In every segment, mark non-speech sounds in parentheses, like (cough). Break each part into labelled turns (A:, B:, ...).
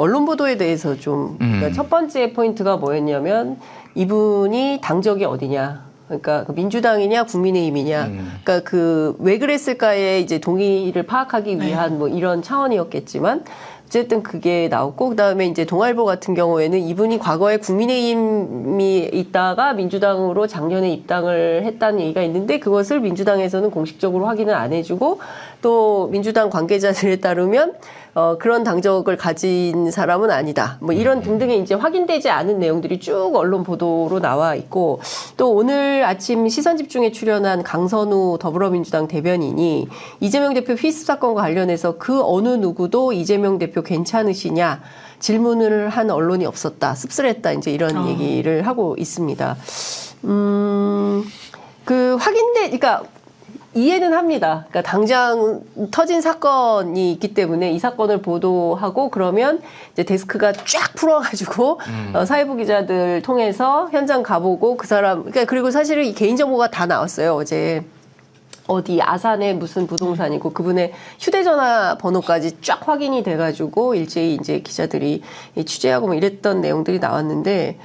A: 언론 보도에 대해서 좀 그러니까
B: 음.
A: 첫 번째 포인트가 뭐였냐면 이분이 당적이 어디냐. 그러니까 그 민주당이냐 국민의힘이냐.
B: 음.
A: 그러니까 그 왜 그랬을까에 이제 동의를 파악하기
C: 네.
A: 위한 뭐 이런 차원이었겠지만 어쨌든 그게 나왔고 그다음에 이제 동아일보 같은 경우에는 이분이 과거에 국민의힘이 있다가 민주당으로 작년에 입당을 했다는 얘기가 있는데 그것을 민주당에서는 공식적으로 확인을 안 해주고 또 민주당 관계자들에 따르면 어, 그런 당적을 가진 사람은 아니다. 뭐 이런 등등의 이제 확인되지 않은 내용들이 쭉 언론 보도로 나와 있고 또 오늘 아침 시선 집중에 출연한 강선우 더불어민주당 대변인이 이재명 대표 피습 사건과 관련해서 그 어느 누구도 이재명 대표 괜찮으시냐 질문을 한 언론이 없었다. 씁쓸했다. 이제 이런
C: 어.
A: 얘기를 하고 있습니다. 음, 그 확인돼, 그러니까 이해는 합니다. 그러니까 당장 터진 사건이 있기 때문에 이 사건을 보도하고 그러면 이제 데스크가 쫙 풀어가지고 어, 사회부 기자들 통해서 현장 가보고 그 사람, 그러니까 그리고 사실은 이 개인 정보가 다 나왔어요 어제. 어디 아산의 무슨 부동산이고 그분의 휴대전화 번호까지 쫙 확인이 돼가지고 일제히 이제 기자들이 이 취재하고 뭐 이랬던 내용들이 나왔는데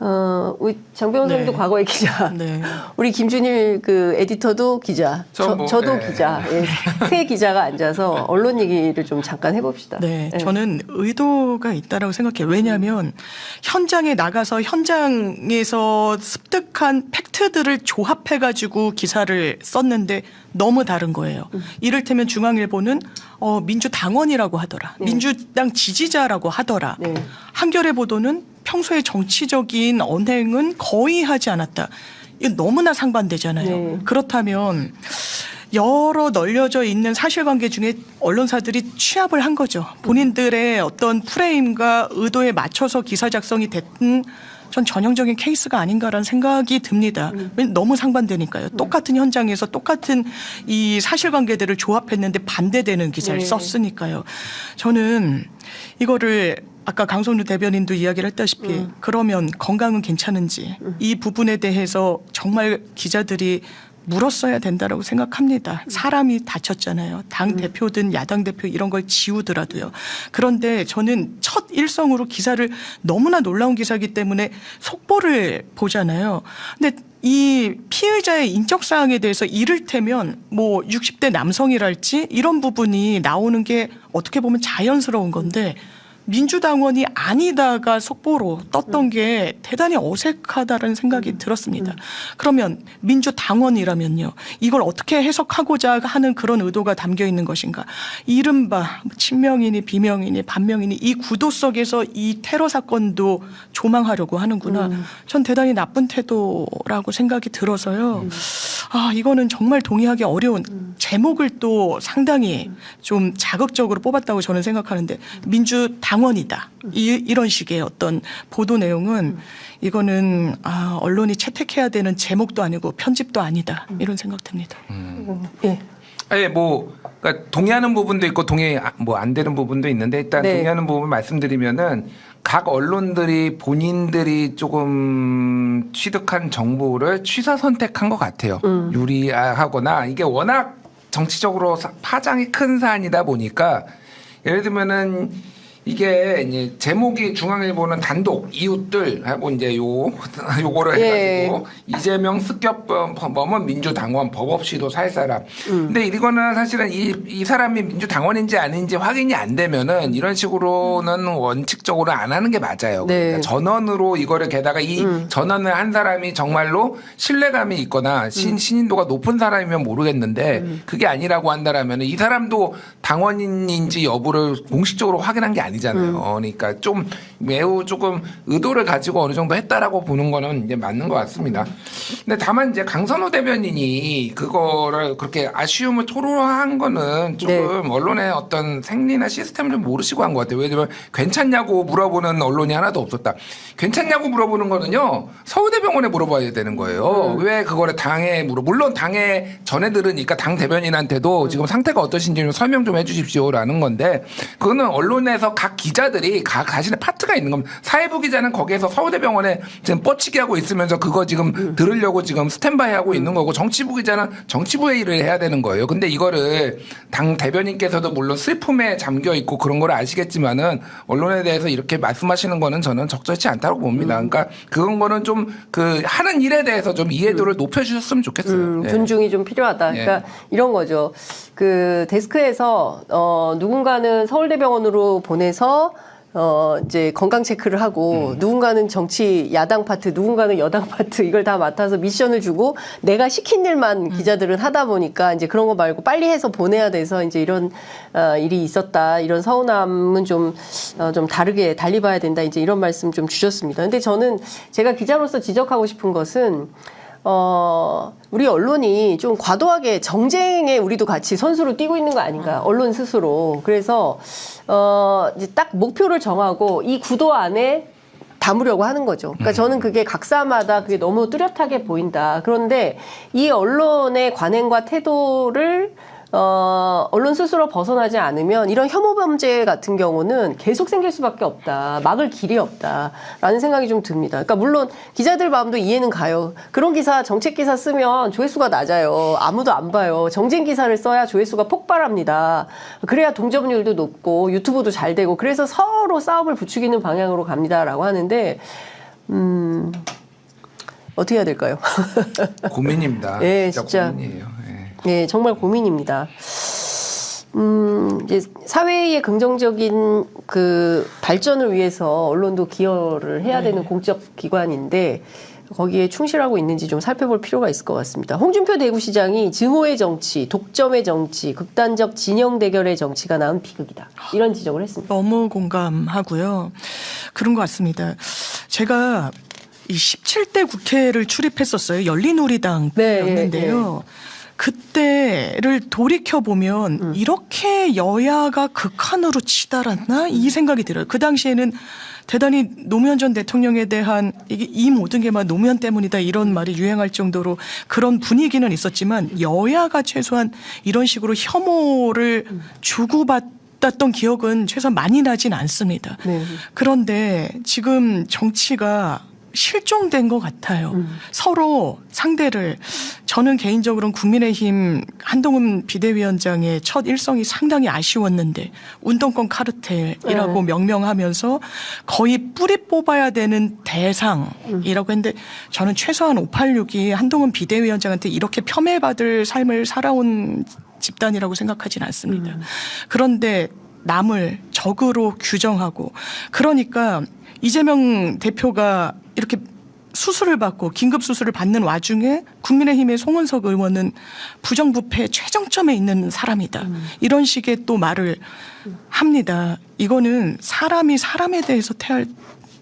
A: 어 우리 장 변호사님도
C: 네.
A: 과거의 기자,
C: 네. (laughs)
A: 우리 김준일 그 에디터도 기자,
B: 저
A: 저,
B: 뭐,
A: 저 도
B: 네.
A: 기자, 예, 세 기자가 앉아서 언론 얘기를 좀 잠깐 해봅시다.
C: 네,
A: 예.
C: 저는 의도가 있다라고 생각해요. 왜냐하면 현장에 나가서 현장에서 습득한 팩트들을 조합해가지고 기사를 썼는데 너무 다른 거예요. 이를테면 중앙일보는 어, 민주당원이라고 하더라. 민주당 지지자라고 하더라.
A: 네.
C: 한겨레 보도는 평소에 정치적인 언행은 거의 하지 않았다. 이거 너무나 상반되잖아요.
A: 네.
C: 그렇다면 여러 널려져 있는 사실관계 중에 언론사들이 취합을 한 거죠. 본인들의 어떤 프레임과 의도에 맞춰서 기사 작성이 됐든 전 전형적인 케이스가 아닌가라는 생각이 듭니다. 왜냐면 너무 상반되니까요. 똑같은 현장에서 똑같은 이 사실관계들을 조합했는데 반대되는 기사를
A: 네.
C: 썼으니까요. 저는 이거를 아까 강성루 대변인도 이야기를 했다시피 그러면 건강은 괜찮은지 이 부분에 대해서 정말 기자들이 물었어야 된다라고 생각합니다. 사람이 다쳤잖아요. 당 대표든 야당 대표 이런 걸 지우더라도요. 그런데 저는 첫 일성으로 기사를 너무나 놀라운 기사이기 때문에 속보를 보잖아요. 근데 이 피해자의 인적 사항에 대해서 이를테면 뭐 60대 남성이랄지 이런 부분이 나오는 게 어떻게 보면 자연스러운 건데 민주당원이 아니다가 속보로 떴던 게 대단히 어색하다는 생각이 들었습니다. 그러면 민주당원이라면요. 이걸 어떻게 해석하고자 하는 그런 의도가 담겨 있는 것인가. 이른바 친명이니 비명이니 반명이니 이 구도 속에서 이 테러 사건도 조망하려고 하는구나. 전 대단히 나쁜 태도라고 생각이 들어서요. 아, 이거는 정말 동의하기 어려운 제목을 또 상당히 좀 자극적으로 뽑았다고 저는 생각하는데 민주당 원이다. 이, 이런 식의 어떤 보도 내용은 이거는 아, 언론이 채택해야 되는 제목도 아니고 편집도 아니다. 이런 생각 듭니다.
A: 예.
B: 아예 뭐 그러니까 동의하는 부분도 있고 동의 뭐 안 되는 부분도 있는데 일단
A: 네.
B: 동의하는 부분 말씀드리면은 각 언론들이 본인들이 조금 취득한 정보를 취사 선택한 것 같아요.
A: 음.
B: 유리하거나 이게 워낙 정치적으로 사- 파장이 큰 사안이다 보니까 예를 들면은 이게 이제 제목이 중앙일보는 단독 이웃들 하고 이제 요 (laughs) 요거를
A: 예.
B: 해가지고 이재명 습격범은 민주당원 법 없이도 살 사람.
A: 음.
B: 근데 이거는 사실은 이, 이 사람이 민주당원인지 아닌지 확인이 안 되면은 이런 식으로는 원칙적으로 안 하는 게 맞아요.
A: 네.
B: 그러니까 전원으로 이거를 게다가 이
A: 음.
B: 전원을 한 사람이 정말로 신뢰감이 있거나
A: 음.
B: 신, 신인도가 높은 사람이면 모르겠는데 그게 아니라고 한다라면 이 사람도 당원인지 여부를 공식적으로 확인한 게 아니 잖아요.
A: 음.
B: 그러니까 좀 매우 조금 의도를 가지고 어느 정도 했다라고 보는 거는 이제 맞는 것 같습니다. 근데 다만 이제 강선호 대변인이 그거를 그렇게 아쉬움을 토로한 거는 조금
A: 네.
B: 언론의 어떤 생리나 시스템을 좀 모르시고 한 것 같아요. 왜냐면 괜찮냐고 물어보는 언론이 하나도 없었다. 괜찮냐고 물어보는 거는요 서울대병원에 물어봐야 되는 거예요.
A: 음.
B: 왜 그거를 당에 물어? 물론 당에 전해 들으니까 당
A: 음.
B: 대변인한테도 지금 상태가 어떠신지 좀 설명 좀 해주십시오라는 건데 그거는 언론에서 각 기자들이 각 자신의 파트가 있는 겁니다. 사회부 기자는 거기에서 서울대병원에 지금 뻗치기 하고 있으면서 그거 지금
A: 음.
B: 들으려고 지금 스탠바이 하고 있는 거고 정치부 기자는 정치부 회의를 해야 되는 거예요. 근데 이거를 당 대변인께서도 물론 슬픔에 잠겨 있고 그런 걸 아시겠지만은 언론에 대해서 이렇게 말씀하시는 거는 저는 적절치 않다고 봅니다.
A: 음.
B: 그러니까 그런 거는 좀 그 하는 일에 대해서 좀 이해도를 높여주셨으면 좋겠어요.
A: 음,
B: 예.
A: 존중이 좀 필요하다. 그러니까 이런 거죠. 그 데스크에서 어 누군가는 서울대병원으로 보내 서 어 이제 건강 체크를 하고
B: 음.
A: 누군가는 정치 야당 파트, 누군가는 여당 파트 이걸 다 맡아서 미션을 주고 내가 시킨 일만 기자들은 하다 보니까 이제 그런 거 말고 빨리 해서 보내야 돼서 이제 이런 어, 일이 있었다. 이런 서운함은 좀 어, 좀 다르게 달리 봐야 된다. 이제 이런 말씀 좀 주셨습니다. 근데 저는 제가 기자로서 지적하고 싶은 것은 어, 우리 언론이 좀 과도하게 정쟁에 우리도 같이 선수로 뛰고 있는 거 아닌가, 언론 스스로. 그래서, 어, 이제 딱 목표를 정하고 이 구도 안에 담으려고 하는 거죠. 그러니까 저는 그게 각사마다 그게 너무 뚜렷하게 보인다. 그런데 이 언론의 관행과 태도를 어, 언론 스스로 벗어나지 않으면 이런 혐오 범죄 같은 경우는 계속 생길 수밖에 없다. 막을 길이 없다라는 생각이 좀 듭니다. 그러니까 물론 기자들 마음도 이해는 가요. 그런 기사 정책 기사 쓰면 조회수가 낮아요. 아무도 안 봐요. 정쟁 기사를 써야 조회수가 폭발합니다. 그래야 동접률도 높고 유튜브도 잘 되고 그래서 서로 싸움을 부추기는 방향으로 갑니다라고 하는데 음 어떻게 해야 될까요? (laughs)
B: 고민입니다.
A: 예, 진짜.
B: 고민이에요. 예.
A: 네, 정말 고민입니다. 음, 이제 사회의 긍정적인 그 발전을 위해서 언론도 기여를 해야 되는 공적 기관인데 거기에 충실하고 있는지 좀 살펴볼 필요가 있을 것 같습니다. 홍준표 대구시장이 증오의 정치, 독점의 정치, 극단적 진영 대결의 정치가 낳은 비극이다. 이런 지적을 했습니다.
C: 너무 공감하고요. 그런 것 같습니다. 제가 이 17대 국회를 출입했었어요. 열린우리당이었는데요. 그때를 돌이켜 보면 이렇게 여야가 극한으로 치달았나 이 생각이 들어요. 그 당시에는 대단히 노무현 전 대통령에 대한 이게 이 모든 게 막 노무현 때문이다 이런 말이 유행할 정도로 그런 분위기는 있었지만 여야가 최소한 이런 식으로 혐오를 주고받았던 기억은 최소한 많이 나진 않습니다.
A: 네.
C: 그런데 지금 정치가 실종된 것 같아요. 서로 상대를 저는 개인적으로는 국민의힘 한동훈 비대위원장의 첫 일성이 상당히 아쉬웠는데 운동권 카르텔이라고
A: 네.
C: 명명하면서 거의 뿌리 뽑아야 되는 대상이라고 했는데 저는 최소한 586이 한동훈 비대위원장한테 이렇게 폄훼받을 삶을 살아온 집단이라고 생각하지는 않습니다. 그런데 남을 적으로 규정하고 그러니까 이재명 대표가 이렇게 수술을 받고 긴급 수술을 받는 와중에 국민의힘의 송은석 의원은 부정부패 최정점에 있는 사람이다. 이런 식의 또 말을 합니다. 이거는 사람이 사람에 대해서 태할 취-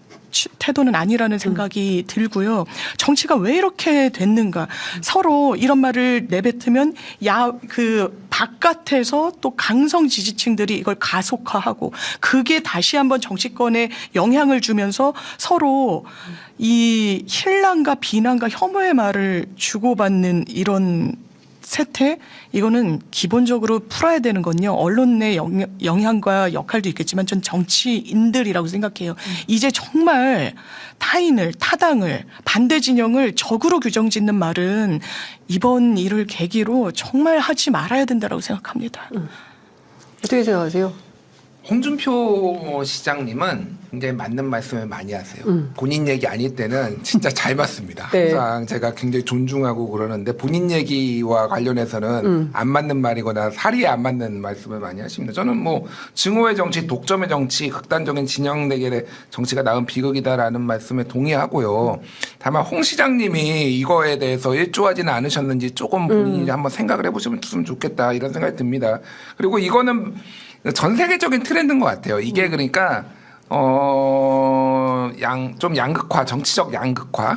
C: 태도는 아니라는 생각이 들고요. 정치가 왜 이렇게 됐는가? 서로 이런 말을 내뱉으면 야 그 바깥에서 또 강성 지지층들이 이걸 가속화하고 그게 다시 한번 정치권에 영향을 주면서 서로 이 힐난과 비난과 혐오의 말을 주고받는 이런 세태 이거는 기본적으로 풀어야 되는 건요 언론의 영, 영향과 역할도 있겠지만 전 정치인들이라고 생각해요 이제 정말 타인을 타당을 반대 진영을 적으로 규정짓는 말은 이번 일을 계기로 정말 하지 말아야 된다라고 생각합니다.
A: 어떻게 생각하세요?
B: 홍준표 시장님은 굉장히 맞는 말씀을 많이 하세요.
A: 음.
B: 본인 얘기 아닐 때는 진짜 (laughs) 잘 맞습니다.
A: 네.
B: 항상 제가 굉장히 존중하고 그러는데 본인 얘기와 관련해서는
A: 음.
B: 안 맞는 말이거나 사리에 안 맞는 말씀을 많이 하십니다. 저는 뭐 증오의 정치, 독점의 정치, 극단적인 진영 대결의 정치가 낳은 비극이다라는 말씀에 동의하고요. 다만 홍 시장님이 이거에 대해서 일조하지는 않으셨는지 조금 본인이 한번 생각을 해보시면 좋겠다 이런 생각이 듭니다. 그리고 이거는 전 세계적인 트렌드인 것 같아요. 이게 그러니까 어, 양, 좀 양극화, 정치적 양극화.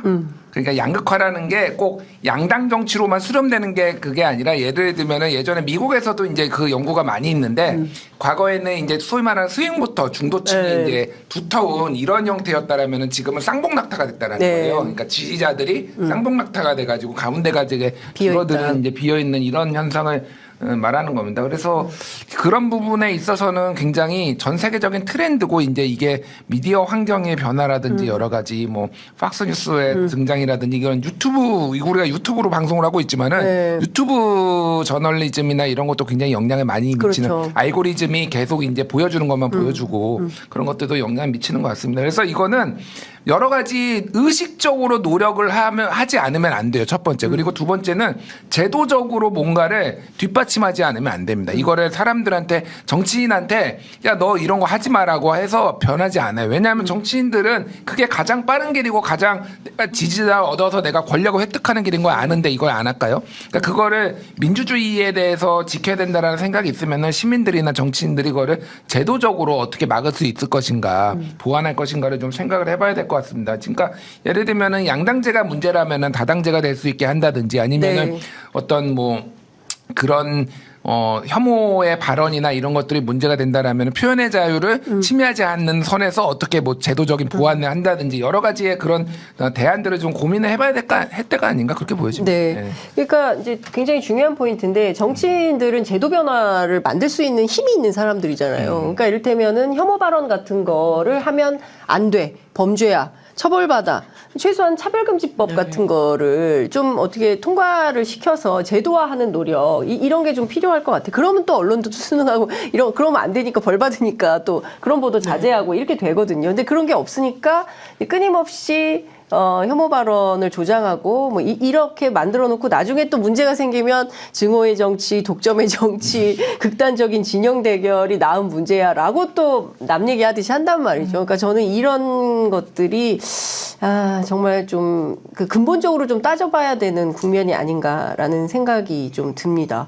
B: 그러니까 양극화라는 게 꼭 양당 정치로만 수렴되는 게 그게 아니라 예를 들면은 예전에 미국에서도 이제 그 연구가 많이 있는데 과거에는 이제 소위 말하는 스윙부터 중도층이
A: 네.
B: 이제 두터운 이런 형태였다라면은 지금은 쌍봉낙타가 됐다라는
A: 네.
B: 거예요. 그러니까 지지자들이 쌍봉낙타가 돼가지고 가운데가 되게. 줄어드는 이제 비어 있는 이런 현상을 어, 말하는 겁니다. 그래서 그런 부분에 있어서는 굉장히 전 세계적인 트렌드고 이제 이게 미디어 환경의 변화라든지
A: 음.
B: 여러 가지 뭐 팍스뉴스의 등장이라든지 이건 유튜브 우리가 유튜브로 방송을 하고 있지만은
A: 네.
B: 유튜브 저널리즘이나 이런 것도 굉장히 영향을 많이 미치는
A: 그렇죠. 음.
B: 알고리즘이 계속 이제 보여주는 것만 보여주고 그런 것들도 영향을 미치는 것 같습니다. 그래서 이거는 여러 가지 의식적으로 노력을 하면 하지 않으면 안 돼요. 첫 번째. 그리고 두 번째는 제도적으로 뭔가를 뒷받침하지 않으면 안 됩니다. 이거를 사람들한테 정치인한테 야 너 이런 거 하지 마라고 해서 변하지 않아요. 왜냐하면 정치인들은 그게 가장 빠른 길이고 가장 내가 지지자 얻어서 내가 권력을 획득하는 길인 걸 아는데 이걸 안 할까요? 그러니까 그거를 민주주의에 대해서 지켜야 된다라는 생각이 있으면은 시민들이나 정치인들이 이거를 제도적으로 어떻게 막을 수 있을 것인가 보완할 것인가를 좀 생각을 해봐야 될 것 같습니다. 그러니까 예를 들면은 양당제가 문제라면은 다당제가 될 수 있게 한다든지 아니면은
A: 네.
B: 어떤 뭐 그런 어 혐오의 발언이나 이런 것들이 문제가 된다라면 표현의 자유를
A: 음.
B: 침해하지 않는 선에서 어떻게 뭐 제도적인 보완을 한다든지 여러 가지의 그런 어, 대안들을 좀 고민을 해봐야 될까 할 때가 아닌가 그렇게 보여집니다.
A: 네. 그러니까 이제 굉장히 중요한 포인트인데 정치인들은 제도 변화를 만들 수 있는 힘이 있는 사람들이잖아요.
B: 음.
A: 그러니까 이를테면은 혐오 발언 같은 거를 하면 안 돼. 범죄야. 처벌받아. 최소한 차별금지법 같은 거를 좀 어떻게 통과를 시켜서 제도화하는 노력 이, 이런 게 좀 필요할 것 같아. 그러면 또 언론도 수능하고 (laughs) 이런 그러면 안 되니까 벌 받으니까 또 그런 보도 자제하고 이렇게 되거든요. 근데 그런 게 없으니까 끊임없이 어, 혐오 발언을 조장하고 뭐 이, 렇게 만들어 놓고 나중에 또 문제가 생기면 증오의 정치, 독점의 정치, (laughs) 극단적인 진영 대결이 나은 문제야라고 또 남 얘기하듯이 한단 말이죠. 그러니까 저는 이런 것들이 아, 정말 좀 그 근본적으로 좀 따져봐야 되는 국면이 아닌가라는 생각이 좀 듭니다.